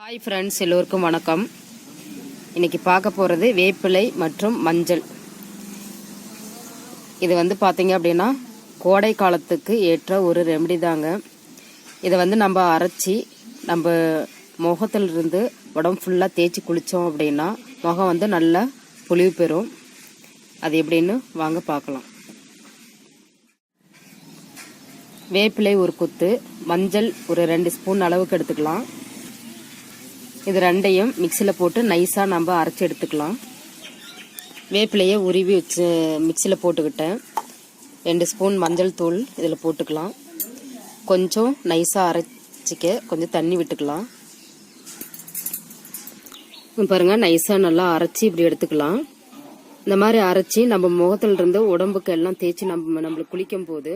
Hi friends எல்லோருக்கும் வணக்கம். இன்னைக்கு பார்க்க போகிறது வேப்பிலை மற்றும் மஞ்சள். இது வந்து பார்த்தீங்க அப்படின்னா கோடை காலத்துக்கு ஏற்ற ஒரு ரெமெடி தாங்க. இதை வந்து நம்ம அரைச்சி நம்ம முகத்திலிருந்து உடம்பு ஃபுல்லாக தேய்ச்சி குளித்தோம் அப்படின்னா முகம் வந்து நல்லா பொலிவு பெறும். அது எப்படின்னு வாங்க பார்க்கலாம். வேப்பிலை ஒரு கொத்து மஞ்சள் ஒரு ரெண்டு ஸ்பூன் அளவுக்கு எடுத்துக்கலாம். இது ரெண்டையும் மிக்சியில் போட்டு நைஸாக நம்ம அரைச்சி எடுத்துக்கலாம். வேப்பிலையை உருவி வச்சு மிக்சியில் போட்டுக்கிட்டேன். ரெண்டு ஸ்பூன் மஞ்சள் தூள் இதில் போட்டுக்கலாம். கொஞ்சம் நைஸாக அரைச்சிக்க கொஞ்சம் தண்ணி விட்டுக்கலாம். பாருங்கள் நைஸாக நல்லா அரைச்சி இப்படி எடுத்துக்கலாம். இந்த மாதிரி அரைச்சி நம்ம முகத்துல இருந்து உடம்புக்கு எல்லாம் தேய்ச்சி நம்ம நம்மளுக்கு குளிக்கும் போது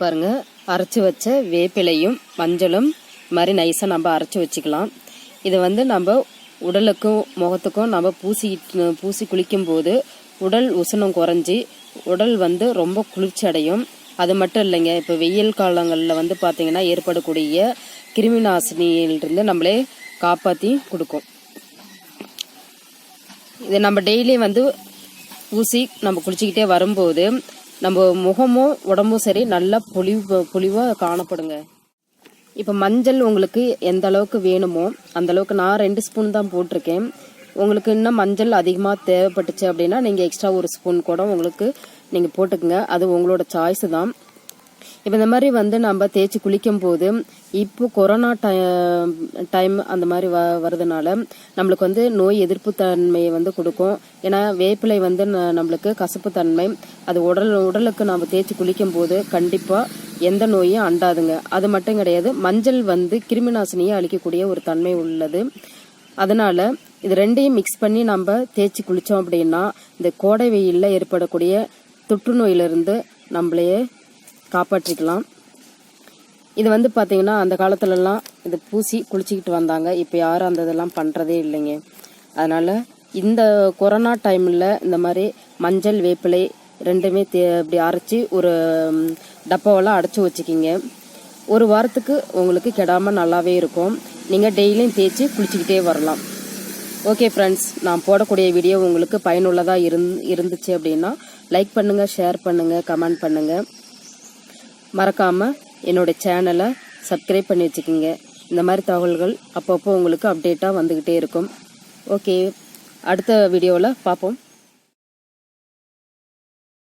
பாருங்க அரைச்சி வச்ச வேப்பிலையும் மஞ்சளும் இது மாதிரி நைஸாக நம்ம அரைச்சி வச்சுக்கலாம். இது வந்து நம்ம உடலுக்கும் முகத்துக்கும் நம்ம பூசி பூசி குளிக்கும் போது உடல் உஷ்ணம் குறைஞ்சி உடல் வந்து ரொம்ப குளிர்ச்சி அடையும் அது மட்டும் இல்லைங்க இப்போ வெயில் காலங்களில் வந்து பார்த்திங்கன்னா ஏற்படக்கூடிய கிருமி நாசினியிலிருந்து நம்மளே காப்பாற்றி கொடுக்கும். இது நம்ம டெய்லி வந்து பூசி நம்ம குளிச்சுக்கிட்டே வரும்போது நம்ம முகமும் உடம்பும் சரி நல்லா பொலிவு பொலிவாக காணப்படுங்க. இப்போ மஞ்சள் உங்களுக்கு எந்த அளவுக்கு வேணுமோ அந்த அளவுக்கு நான் ரெண்டு ஸ்பூன் தான் போட்டிருக்கேன். உங்களுக்கு இன்னும் மஞ்சள் அதிகமாக தேவைப்பட்டுச்சு அப்படின்னா நீங்கள் எக்ஸ்ட்ரா ஒரு ஸ்பூன் கூட உங்களுக்கு நீங்கள் போட்டுக்கங்க. அது உங்களோட சாய்ஸு தான். இப்போ இந்த மாதிரி வந்து நம்ம தேய்ச்சி குளிக்கும் போது இப்போ கொரோனா டைம் அந்த மாதிரி வ வரதுனால நம்மளுக்கு வந்து நோய் எதிர்ப்பு தன்மையை வந்து கொடுக்கும். ஏன்னா வேப்பிலை வந்து ந- நம்மளுக்கு கசப்பு தன்மை. அது உடல் உடலுக்கு நம்ம தேய்ச்சி குளிக்கும் போது கண்டிப்பாக எந்த நோயும் அண்டாதுங்க. அது மட்டும் கிடையாது மஞ்சள் வந்து கிருமி நாசினியை அழிக்கக்கூடிய ஒரு தன்மை உள்ளது. அதனால இது ரெண்டையும் மிக்ஸ் பண்ணி நம்ம தேய்ச்சி குளித்தோம் அப்படின்னா இந்த கோடை வெயிலில் ஏற்படக்கூடிய தொற்று நோயிலிருந்து நம்மளையே காப்பாற்றிக்கலாம். இது வந்து பார்த்தீங்கன்னா அந்த காலத்துலலாம் இது பூசி குளிச்சுக்கிட்டு வந்தாங்க. இப்போ யாரும் அந்த இதெல்லாம் பண்ணுறதே இல்லைங்க. அதனால் இந்த கொரோனா டைமில் இந்த மாதிரி மஞ்சள் வேப்பிலை ரெண்டுமே தே இப்படி அரைச்சி ஒரு டப்பாவெல்லாம் அடைச்சி வச்சுக்கிங்க. ஒரு வாரத்துக்கு உங்களுக்கு கெடாமல் நல்லாவே இருக்கும். நீங்கள் டெய்லியும் தேய்ச்சி குளிச்சுக்கிட்டே வரலாம். ஓகே ஃப்ரெண்ட்ஸ் நான் போடக்கூடிய வீடியோ உங்களுக்கு பயனுள்ளதாக இருந் இருந்துச்சு அப்படின்னா லைக் பண்ணுங்கள் ஷேர் பண்ணுங்கள் கமெண்ட் பண்ணுங்கள் மறக்காமல் என்னோட சேனலை சப்ஸ்கிரைப் பண்ணி வச்சுக்கிங்க. இந்த மாதிரி தகவல்கள் அப்பப்போ உங்களுக்கு அப்டேட்டாக வந்துக்கிட்டே இருக்கும். ஓகே அடுத்த வீடியோவில் பார்ப்போம்